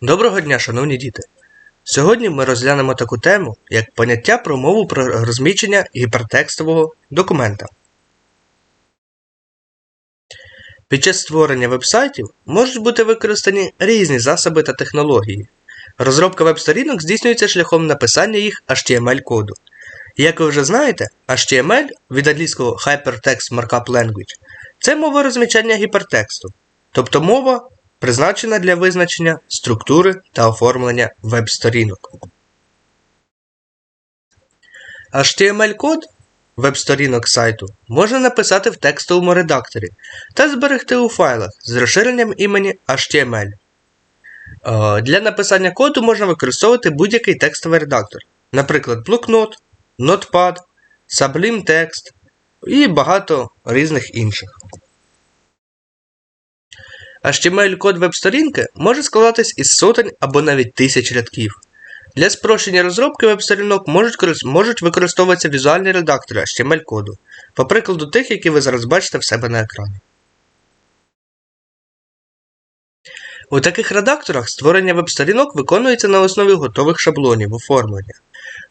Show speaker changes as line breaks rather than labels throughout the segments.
Доброго дня, шановні діти! Сьогодні ми розглянемо таку тему, як поняття про мову про розміщення гіпертекстового документа. Під час створення вебсайтів можуть бути використані різні засоби та технології. Розробка веб-сторінок здійснюється шляхом написання їх HTML-коду. Як ви вже знаєте, HTML від англійського Hypertext Markup Language це мова розміщення гіпертексту, тобто мова, призначена для визначення структури та оформлення веб-сторінок. HTML-код веб-сторінок сайту можна написати в текстовому редакторі та зберегти у файлах з розширенням імені HTML. Е, Для написання коду можна використовувати будь-який текстовий редактор, наприклад, блокнот, Notepad, Sublime Text і багато різних інших. HTML-код веб-сторінки може складатись із сотень або навіть тисяч рядків. Для спрощення розробки веб-сторінок можуть, можуть використовуватися візуальні редактори HTML-коду, по прикладу тих, які ви зараз бачите в себе на екрані. У таких редакторах створення веб-сторінок виконується на основі готових шаблонів оформлення.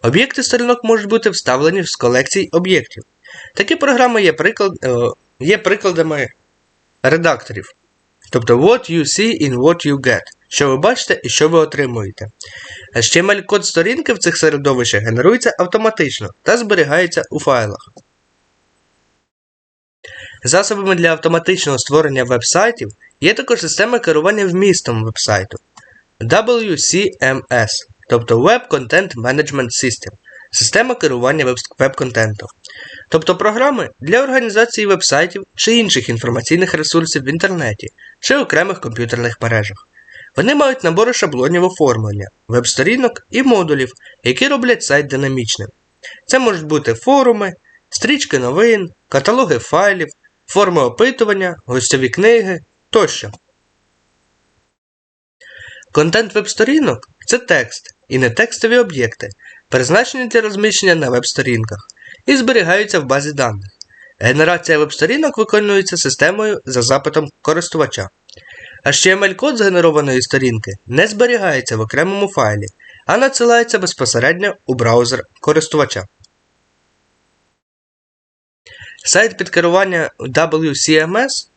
Об'єкти сторінок можуть бути вставлені з колекцій об'єктів. Такі програми є, приклад, е, є прикладами редакторів. Тобто what you see in what you get, що ви бачите і що ви отримуєте. HTML-код сторінки в цих середовищах генерується автоматично та зберігається у файлах. Засобами для автоматичного створення веб-сайтів є також система керування вмістом веб-сайту WCMS, тобто Web Content Management System, система керування веб- веб-контентом, тобто програми для організації веб-сайтів чи інших інформаційних ресурсів в інтернеті чи окремих комп'ютерних мережах. Вони мають набори шаблонів оформлення, веб-сторінок і модулів, які роблять сайт динамічним. Це можуть бути форуми, стрічки новин, каталоги файлів, форми опитування, гостьові книги тощо. Контент веб-сторінок це текст і нетекстові об'єкти, призначені для розміщення на веб-сторінках і зберігаються в базі даних. Генерація веб-сторінок виконується системою за запитом користувача. HTML-код згенерованої сторінки не зберігається в окремому файлі, а надсилається безпосередньо у браузер користувача. Сайт під керування WCMS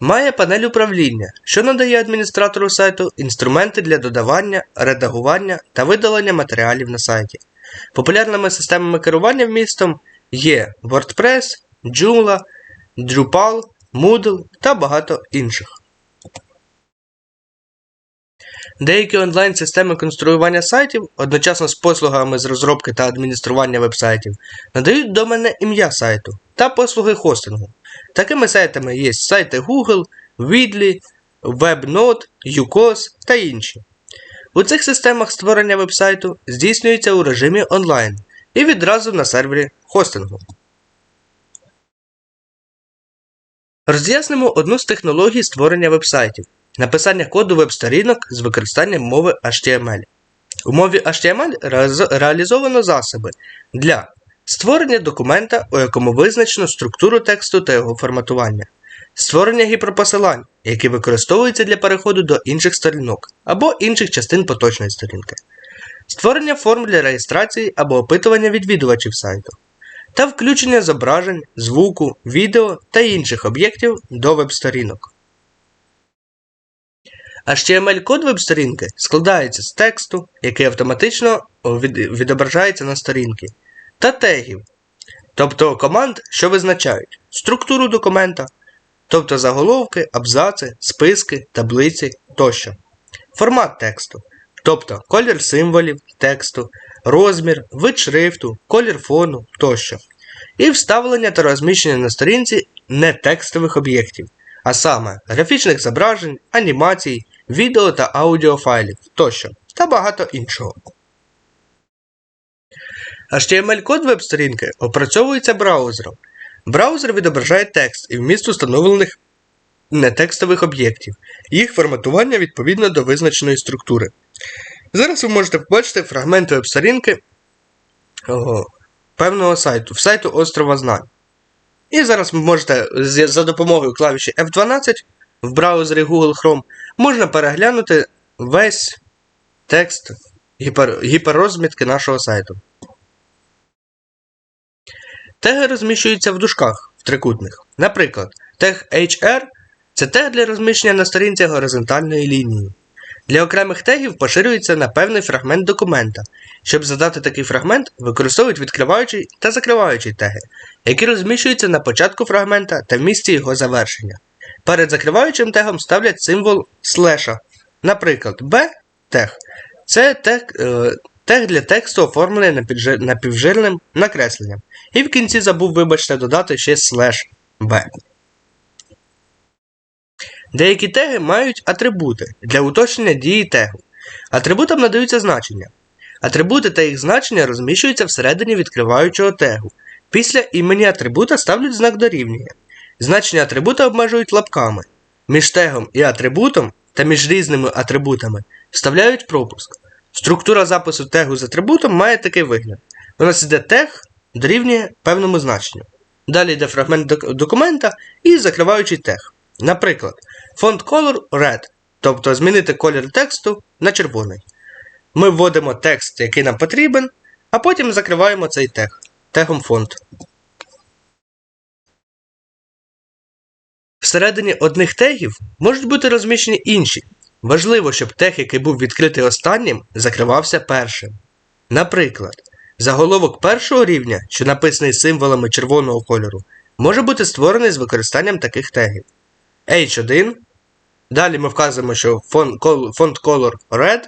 має панель управління, що надає адміністратору сайту інструменти для додавання, редагування та видалення матеріалів на сайті. Популярними системами керування вмістом є WordPress, Joomla, Drupal, Moodle та багато інших. Деякі онлайн-системи конструювання сайтів одночасно з послугами з розробки та адміністрування вебсайтів надають доменне ім'я сайту та послуги хостингу. Такими сайтами є сайти Google, Weedly, WebNode, UCOS та інші. У цих системах створення вебсайту здійснюється у режимі онлайн і відразу на сервері хостингу. Роз'яснимо одну з технологій створення вебсайтів написання коду веб-сторінок з використанням мови HTML. У мові HTML реалізовано засоби для створення документа, у якому визначено структуру тексту та його форматування, створення гіперпосилань, які використовуються для переходу до інших сторінок або інших частин поточної сторінки, створення форм для реєстрації або опитування відвідувачів сайту, та включення зображень, звуку, відео та інших об'єктів до веб-сторінок. HTML-код веб-сторінки складається з тексту, який автоматично відображається на сторінці, та тегів, тобто команд, що визначають структуру документа, тобто заголовки, абзаци, списки, таблиці тощо. Формат тексту, тобто колір символів тексту, розмір, вид шрифту, колір фону тощо. І вставлення та розміщення на сторінці нетекстових об'єктів, а саме графічних зображень, анімацій, відео та аудіофайлів тощо, та багато іншого. HTML-код веб-сторінки опрацьовується браузером. Браузер відображає текст і вміст установлених нетекстових об'єктів, їх форматування відповідно до визначеної структури. Зараз ви можете побачити фрагмент веб-сторінки певного сайту, в сайту Острова Знань. І зараз ви можете за допомогою клавіші F12 в браузері Google Chrome можна переглянути весь текст гіпер, гіперрозмітки нашого сайту. Теги розміщуються в дужках в трикутних. Наприклад, тег HR це тег для розміщення на сторінці горизонтальної лінії. Для окремих тегів поширюється на певний фрагмент документа. Щоб задати такий фрагмент, використовують відкриваючий та закриваючий теги, які розміщуються на початку фрагмента та в місці його завершення. Перед закриваючим тегом ставлять символ слеша. Наприклад, B тег це тег, е, тег для тексту, оформлений напівжирним накресленням. І в кінці забув, вибачте, додати ще слеш B. Деякі теги мають атрибути для уточнення дії тегу. Атрибутам надаються значення. Атрибути та їх значення розміщуються всередині відкриваючого тегу. Після імені атрибута ставлять знак дорівнює. Значення атрибута обмежують лапками. Між тегом і атрибутом та між різними атрибутами вставляють пропуск. Структура запису тегу з атрибутом має такий вигляд. У нас йде тег дорівнює певному значенню. Далі йде фрагмент док- документа і закриваючий тег. Наприклад, font color red, тобто змінити колір тексту на червоний. Ми вводимо текст, який нам потрібен, а потім закриваємо цей тег тегом font. Всередині одних тегів можуть бути розміщені інші. Важливо, щоб тег, який був відкритий останнім, закривався першим. Наприклад, заголовок першого рівня, що написаний символами червоного кольору, може бути створений з використанням таких тегів. H1. Далі ми вказуємо, що font col- font color red,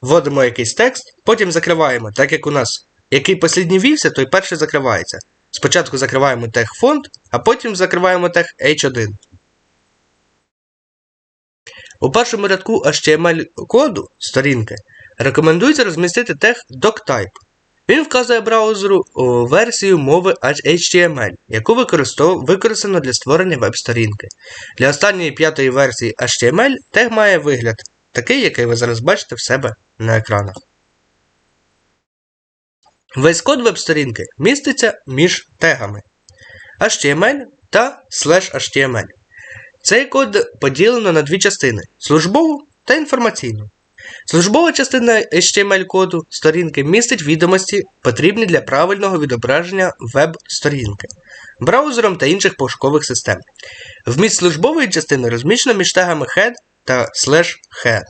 вводимо якийсь текст, потім закриваємо, так як у нас який послідній вівся, той перший закривається. Спочатку закриваємо тег font, а потім закриваємо тег H1. У першому рядку HTML коду сторінки рекомендується розмістити тег doctype. Він вказує браузеру версію мови HTML, яку використано для створення веб-сторінки. Для останньої п'ятої версії HTML тег має вигляд, такий, який ви зараз бачите в себе на екранах. Весь код веб-сторінки міститься між тегами HTML та HTML. Цей код поділено на дві частини службову та інформаційну. Службова частина HTML коду сторінки містить відомості, потрібні для правильного відображення веб-сторінки, браузером та інших пошукових систем. Вміст службової частини розміщено між тегами head та slash head.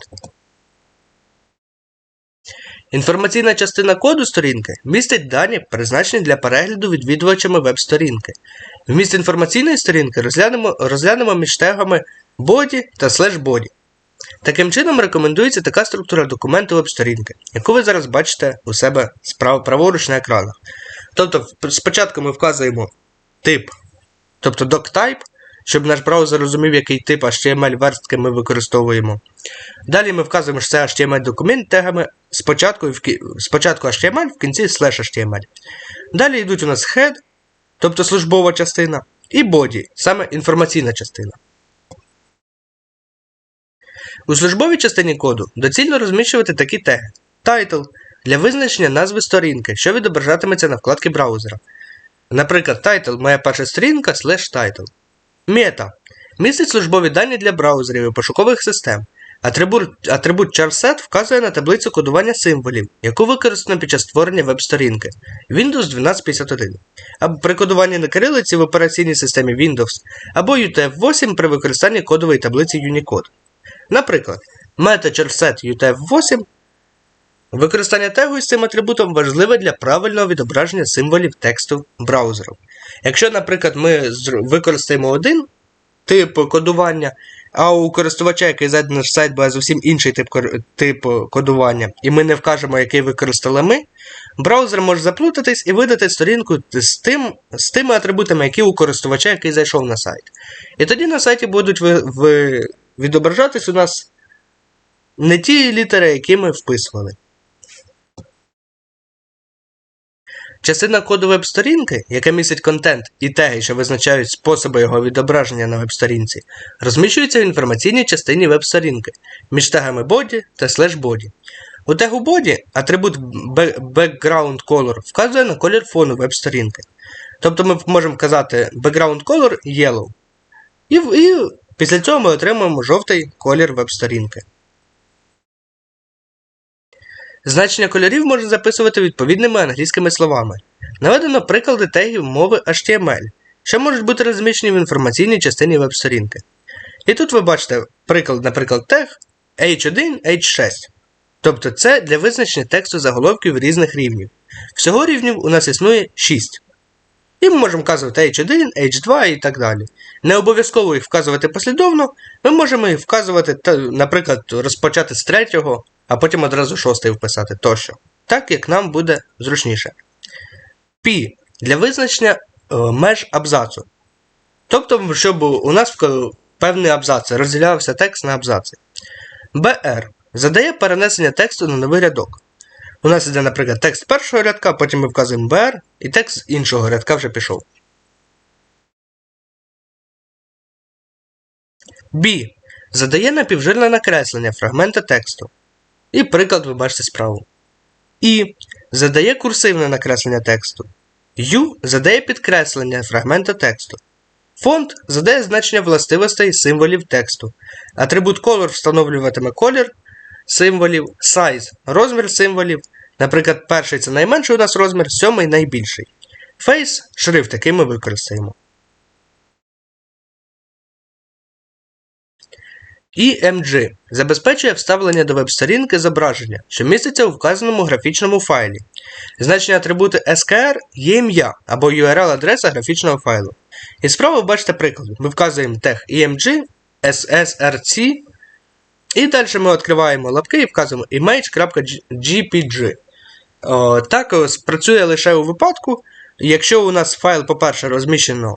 Інформаційна частина коду сторінки містить дані, призначені для перегляду відвідувачами веб-сторінки. Вміст інформаційної сторінки розглянемо, розглянемо між тегами body та body. Таким чином рекомендується така структура документу веб-сторінки, яку ви зараз бачите у себе справа праворуч на екранах. Тобто, спочатку ми вказуємо тип, тобто doctype, щоб наш браузер розумів, який тип HTML верстки ми використовуємо. Далі ми вказуємо, що це HTML документ тегами спочатку, спочатку HTML, в кінці slash HTML. Далі йдуть у нас head, тобто службова частина, і body, саме інформаційна частина. У службовій частині коду доцільно розміщувати такі теги: title для визначення назви сторінки, що відображатиметься на вкладці браузера. Наприклад, title моя перша сторінка slash title. Meta містить службові дані для браузерів і пошукових систем. Атрибут, атрибут charset вказує на таблицю кодування символів, яку використано під час створення веб-сторінки Windows 1251, або при кодуванні на кирилиці в операційній системі Windows, або UTF-8 при використанні кодової таблиці Unicode. Наприклад, MetaCharset UTF-8 використання тегу із цим атрибутом важливе для правильного відображення символів тексту браузером. Якщо, наприклад, ми використаємо один тип кодування, а у користувача, який зайде на наш сайт, буде зовсім інший тип, тип кодування, і ми не вкажемо, який використали ми, браузер може заплутатись і видати сторінку з, тим, з тими атрибутами, які у користувача, який зайшов на сайт. І тоді на сайті будуть ви, ви, відображатись у нас не ті літери, які ми вписували. Частина коду веб-сторінки, яка містить контент і теги, що визначають способи його відображення на веб-сторінці, розміщується в інформаційній частині веб-сторінки між тегами body та body. У тегу body атрибут background color вказує на колір фону веб-сторінки. Тобто ми можемо вказати background color yellow. І, і після цього ми отримаємо жовтий колір веб-сторінки. Значення кольорів можна записувати відповідними англійськими словами. Наведено приклади тегів мови HTML, що можуть бути розміщені в інформаційній частині веб-сторінки. І тут ви бачите приклад, наприклад, тег H1, H6. Тобто це для визначення тексту заголовків різних рівнів. Всього рівнів у нас існує 6. І ми можемо вказувати H1, H2 і так далі. Не обов'язково їх вказувати послідовно, ми можемо їх вказувати, наприклад, розпочати з третього, а потім одразу шостий вписати тощо. Так як нам буде зручніше. P для визначення е, меж абзацу. Тобто, щоб у нас певний абзац розділявся текст на абзаци. BR задає перенесення тексту на новий рядок. У нас іде, наприклад, текст першого рядка, потім ми вказуємо BR, і текст іншого рядка вже пішов. B. Задає напівжирне накреслення фрагмента тексту. І приклад ви бачите справу. І. Задає курсивне накреслення тексту. U задає підкреслення фрагмента тексту. Фонд задає значення властивостей символів тексту. Атрибут color встановлюватиме колір символів, size розмір символів. Наприклад, перший це найменший у нас розмір, сьомий найбільший. Face шрифт, який ми використаємо. EMG забезпечує вставлення до веб-сторінки зображення, що міститься у вказаному графічному файлі. Значення атрибути SKR є ім'я або URL-адреса графічного файлу. І справа бачите приклад. Ми вказуємо тег EMG, SSRC, і далі ми відкриваємо лапки і вказуємо image.gpg. Так працює лише у випадку, якщо у нас файл, по-перше, розміщено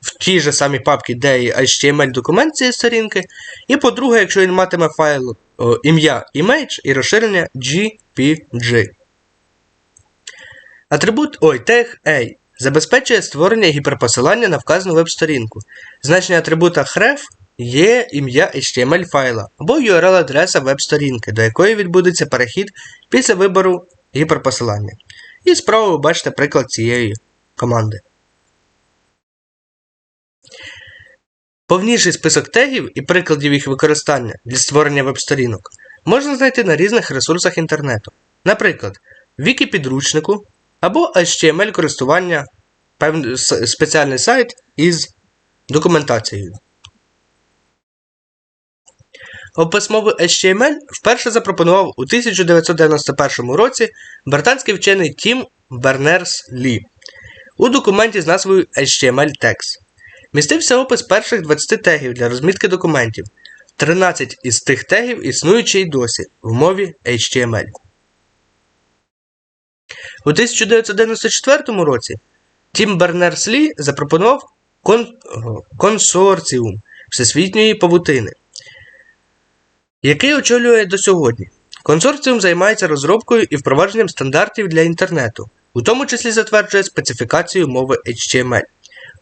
в тій же самій папці, де і HTML документ цієї сторінки. І по-друге, якщо він матиме файл ім'я image і розширення GPG. Атрибут ой, тег A забезпечує створення гіперпосилання на вказану веб-сторінку. Значення атрибута href є ім'я HTML файла або URL-адреса веб-сторінки, до якої відбудеться перехід після вибору гіперпосилання. І справа ви бачите приклад цієї команди. Повніший список тегів і прикладів їх використання для створення веб-сторінок можна знайти на різних ресурсах інтернету, наприклад, Вікіпідручнику або HTML користування спеціальний сайт із документацією. Опис мови HTML вперше запропонував у 1991 році британський вчений Тім Бернерс Лі у документі з назвою HTML Text. Містився опис перших 20 тегів для розмітки документів. 13 із тих тегів існуючі й досі в мові HTML. У 1994 році Тім Бернерс Лі запропонував кон... консорціум всесвітньої павутини, який очолює до сьогодні. Консорціум займається розробкою і впровадженням стандартів для інтернету, у тому числі затверджує специфікацію мови HTML.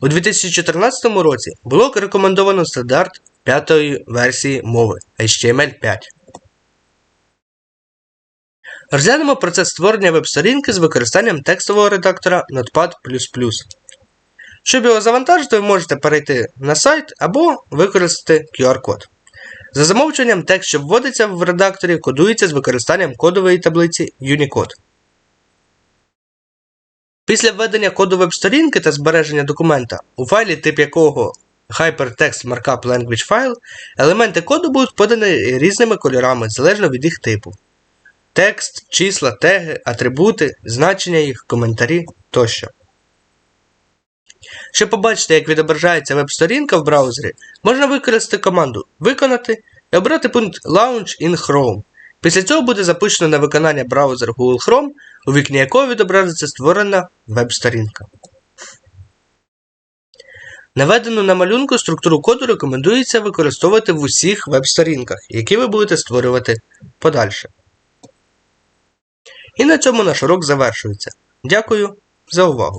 У 2014 році було рекомендовано стандарт п'ятої версії мови HTML5. Розглянемо процес створення веб-сторінки з використанням текстового редактора Notepad. Щоб його завантажити, ви можете перейти на сайт або використати QR-код. За замовчуванням, текст, що вводиться в редакторі, кодується з використанням кодової таблиці Unicode. Після введення коду веб-сторінки та збереження документа, у файлі, тип якого Hypertext Markup Language File, елементи коду будуть подані різними кольорами залежно від їх типу. Текст, числа, теги, атрибути, значення їх, коментарі тощо. Щоб побачити, як відображається веб-сторінка в браузері, можна використати команду Виконати і обрати пункт Launch in Chrome. Після цього буде запущено на виконання браузер Google Chrome, у вікні якого відобразиться створена веб-сторінка. Наведену на малюнку структуру коду рекомендується використовувати в усіх веб-сторінках, які ви будете створювати подальше. І на цьому наш урок завершується. Дякую за увагу!